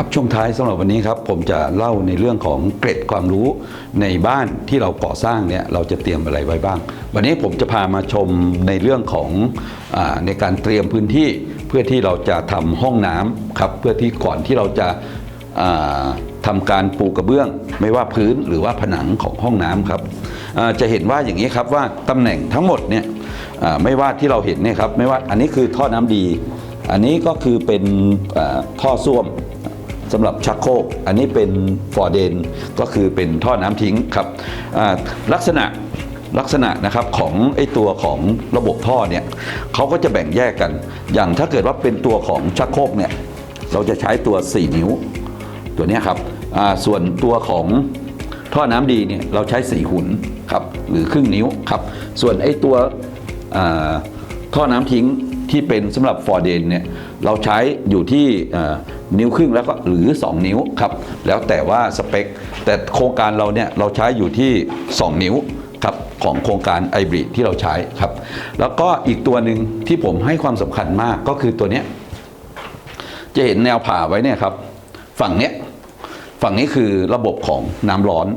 ครับช่วงท้ายสำหรับวันนี้ครับผมจะเล่าในเรื่องของเกร็ดความรู้ในบ้านที่เราก่อสร้างเนี่ยเราจะเตรียมอะไรไว้บ้าง วันนี้ผมจะพามาชมในเรื่องของอในการเตรียมพื้นที่เพื่อที่เราจะทำห้องน้ำครับเพื่อที่ก่อนที่เราจะาทำการปูกระเบื้อง ไม่ว่าพื้นหรือว่าผนังของห้องน้ำครับจะเห็นว่าอย่างนี้ครับว่าตำแหน่งทั้งหมดเนี่ยไม่ว่าที่เราเห็นเนี่ยครับไม่ว่าอันนี้คือท่อน้ำดี อันนี้ก็คือเป็นท่อส้วม สำหรับชักโครกอันนี้เป็นฟอร์เดนก็คือเป็นท่อน้ำทิ้งครับลักษณะลักษณะนะครับของไอตัวของระบบท่อเนี่ยเขาก็จะแบ่งแยกกัน อย่างถ้าเกิดว่าเป็นตัวของชักโครกเนี่ยเราจะใช้ตัว 4 นิ้ว ตัวนี้ครับส่วนตัวของท่อน้ำดีเนี่ยเราใช้สีหุ่นครับหรือครึ่งนิ้วครับส่วนไอตัวท่อน้ำทิ้ง ที่เป็นสำหรับฟอร์เดนเนี่ยเราใช้อยู่ที่นิ้วครึ่งแล้วก็หรือ 2 นิ้วครับแล้วแต่ว่าสเปค แต่โครงการเราเนี่ยเราใช้อยู่ที่ 2 นิ้วครับของโครงการไอบริดที่เราใช้ครับ แล้วก็อีกตัวหนึ่งที่ผมให้ความสำคัญมากก็คือตัวเนี้ยจะเห็นแนวผ่าไว้เนี่ยครับ ฝั่งเนี้ยฝั่งนี้คือระบบของน้ำร้อน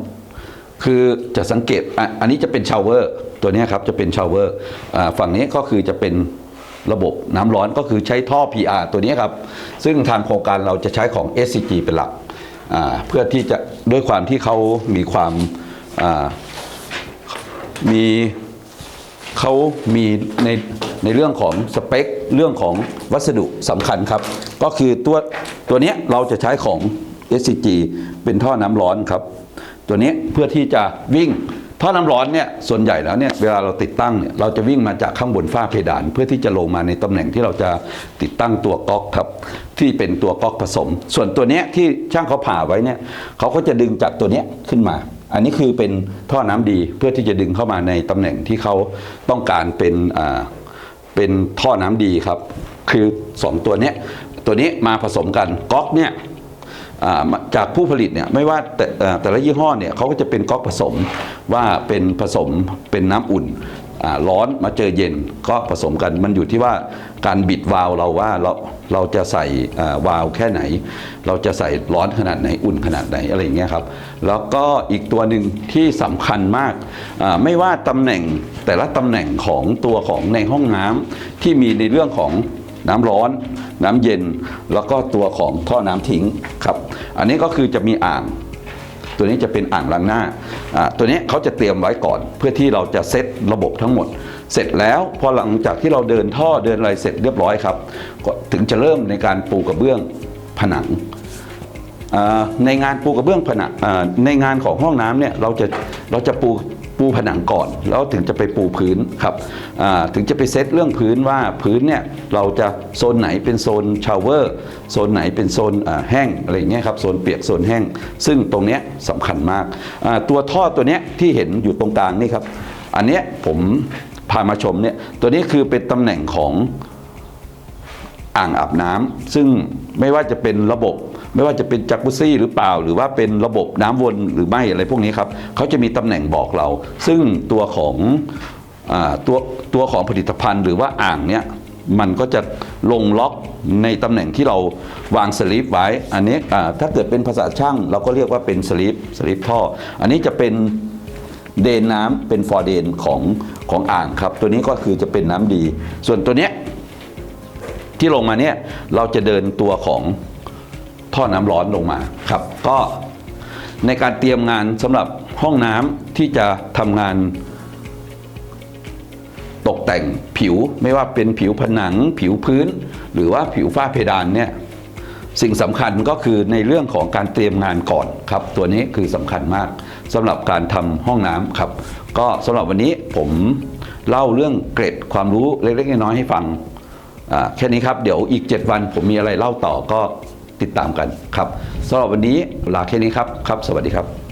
คือจะสังเกตอันนี้จะเป็นชาวเวอร์ตัวนี้ครับจะเป็นชาวเวอร์ฝั่งนี้ก็คือจะเป็น ระบบน้ำร้อนก็คือใช้ท่อ PR ตัวนี้ครับ ซึ่งทางโครงการเราจะใช้ของ SCG เป็นหลักเพื่อที่จะด้วยความที่เขามีความมีเขามีในในเรื่องของสเปค เรื่องของวัสดุสำคัญครับ ก็คือตัวตัวนี้เราจะใช้ของ SCG เป็นท่อน้ำร้อนครับ ตัวนี้เพื่อที่จะวิ่ง ท่อน้ำร้อนเนี่ยส่วนใหญ่แล้วเนี่ยเวลาเราติดตั้งเนี่ยเราจะวิ่งมาจากข้างบนฝ้าเพดาน เพื่อที่จะลงมาในตำแหน่งที่เราจะติดตั้งตัวก๊อกครับ ที่เป็นตัวก๊อกผสม ส่วนตัวเนี้ยที่ช่างเขาผ่าไว้เนี่ยเขาก็จะดึงจากตัวเนี้ยขึ้นมา อันนี้คือเป็นท่อน้ำดีเพื่อที่จะดึงเข้ามาในตำแหน่งที่เขาต้องการเป็นอ่าเป็นท่อน้ำดีครับ คือ 2 ตัวเนี้ยตัวนี้มาผสมกันก๊อกเนี่ย จากผู้ผลิตเนี่ยไม่ว่าแต่แต่ละยี่ห้อเนี่ยเขาก็จะเป็นก๊อกผสมว่าเป็นผสมเป็นน้ำอุ่นร้อนมาเจอเย็นก็ผสมกันมันอยู่ที่ว่าการบิดวาล์วเราว่าเราเราจะใส่วาล์วแค่ไหน เราจะใส่ร้อนขนาดไหนอุ่นขนาดไหนอะไรอย่างเงี้ยครับแล้วก็อีกตัวหนึ่งที่สำคัญมากไม่ว่าตำแหน่งแต่ละตำแหน่งของตัวของในห้องน้ำที่มีในเรื่องของ น้ำร้อน น้ำเย็น แล้วก็ตัวของท่อน้ำทิ้งครับ อันนี้ก็คือจะมีอ่าง ตัวนี้จะเป็นอ่างล้างหน้า ตัวนี้เขาจะเตรียมไว้ก่อน เพื่อที่เราจะเซตระบบทั้งหมด เสร็จแล้วพอหลังจากที่เราเดินท่อเดินอะไรเสร็จเรียบร้อยครับก็ถึงจะเริ่มในการปูกระเบื้องผนังในงานปูกระเบื้องผนังในงานของห้องน้ำเนี่ยเราจะเราจะปู ปูผนังก่อน แล้วถึงจะไปปูพื้นครับถึงจะไปเซตเรื่องพื้นว่าพื้นเนี่ยเราจะโซนไหนเป็นโซนชาวเวอร์โซนไหนเป็นโซนแห้งอะไรอย่างเงี้ยครับโซนเปียกโซนแห้ง ซึ่งตรงเนี้ยสำคัญมาก ตัวท่อตัวเนี้ยที่เห็นอยู่ตรงกลางนี่ครับอันเนี้ยผมพามาชมเนี่ยตัวนี้คือเป็นตำแหน่งของอ่างอาบน้ำซึ่งไม่ว่าจะเป็นระบบ ไม่ว่าจะเป็นจักรุซี่หรือเปล่า หรือว่าเป็นระบบน้ำวนหรือไม่อะไรพวกนี้ครับเขาจะมีตำแหน่งบอกเรา ซึ่งตัวของอตัวตัวของผลิตภัณฑ์ หรือว่าอ่างเนี้ยมันก็จะลงล็อกในตำแหน่งที่เราวางสลิปไว้ อันนี้ถ้าเกิดเป็นภาษาช่าง เราก็เรียกว่าเป็นสลิปสลิปท่อ อันนี้จะเป็นเดนน้ำเป็นฟอร์เดนของของอ่างครับ ตัวนี้ก็คือจะเป็นน้ำดี ส่วนตัวเนี้ยที่ลงมาเนี่ยเราจะเดินตัวของ ท่อน้ำร้อนลงมาครับ ก็ในการเตรียมงานสำหรับห้องน้ำที่จะทำงานตกแต่งผิวไม่ว่าเป็นผิวผนัง ผิวพื้น หรือว่าผิวฝ้าเพดานเนี่ยสิ่งสำคัญก็คือในเรื่องของการเตรียมงานก่อนครับ ตัวนี้คือสำคัญมากสำหรับการทำห้องน้ำครับ ก็สำหรับวันนี้ผมเล่าเรื่องเกร็ดความรู้เล็กๆน้อยๆให้ฟังแค่นี้ครับ เดี๋ยวอีก 7 วันผมมีอะไรเล่าต่อก็ ติดตามกันครับสำหรับวันนี้ลาแค่นี้ครับครับ สวัสดีครับ